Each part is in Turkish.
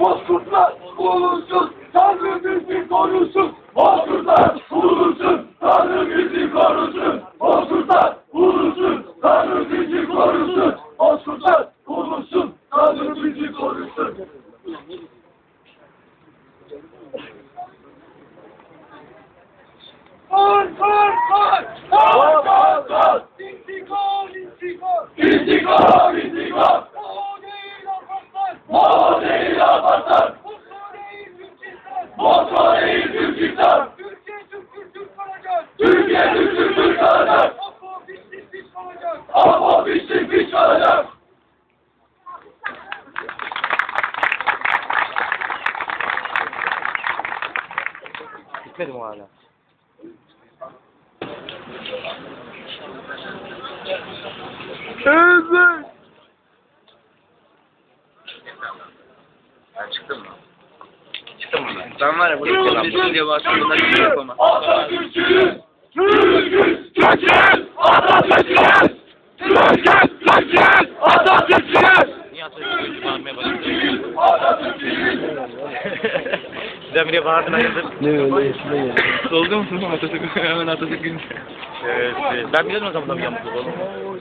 Bozkurtlar bulunsun, Tanrı bizi korusun. Bozkurtlar bulunsun, Tanrı bizi korusun. Bozkurtlar bulunsun, Tanrı bizi korusun. Kor, kor, kor! Kor, kor, kor! İntikam, intikam! İntikam, intikam! O değil! O değil Gürcistan! Türkiye Türk Türk kalacak! Türkiye Türk Türk kalacak! Hala? Ben çıktım mı? Çıktım mı ben? Var ya bunu yapacağım diye baktım bunları hiç yapamam. Atatürk'ün Türk'ün Türk'ün Atatürk'ün Türk'ün Türk'ün Atatürk'ün Niye Atatürk'ü bağırmaya başladı? Atatürk'ün Sen bile bağırdın hayırdır? Ne öyle esme ya. Soldu musun Atatürk'ü? Hemen Atatürk'ün. Evet, evet. Ben biliyorum o zaman tabii yamuklu oğlum.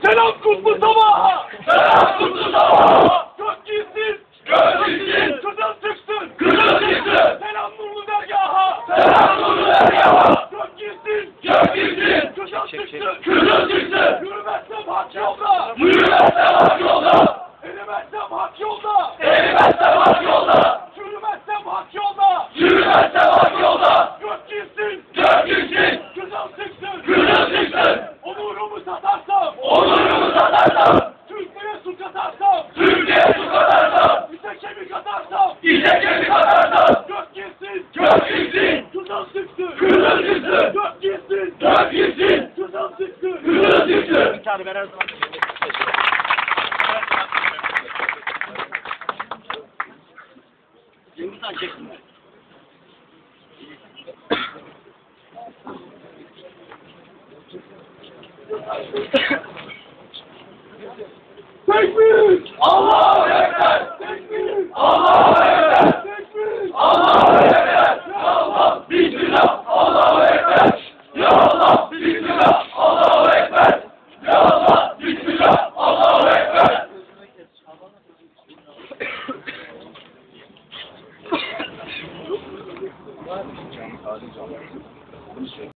Selam kutlu sabaha! Selam kutlu sabaha! Gök gitsin! Gök gitsin! Kızıl çıksın! Kızıl çıksın! Selam nurlu dergaha! Selam nurlu dergaha! Gök gitsin! Gök gitsin! Kızıl çıksın! Kızıl çıksın! Yürümezsem hak yolda! Yürümezsem hak yolda! Erimezsem hak yolda! Erimezsem hak yolda! Yürümezsem hak yolda! Yürümezsem hak yolda! Gitsin! Gök gitsin! Kızıl çıksın! Kızıl çıksın! Onurumu satarsam! Onurumu satarsam! Türkiye'ye su katarsam! Türkiye'ye su katarsam! İte kemik atarsam! İte kemik atarsam! Gök gitsin! Gök gitsin! Kızıl çıksın! Kızıl çıksın! Gök gitsin! Gök gitsin! Kızıl çıksın! Çıksın! Çağrı ben her zaman. Tekbir! Allahu Ekber! Tekbir! Allahu Ekber! Tekbir! Allahu Ekber! Ya Allah! Bismillah! Allahu Ekber! Ya Allah! Bismillah! Allahu Ekber! Ya Allah! Bismillah! Allahu Ekber! Canım, canım.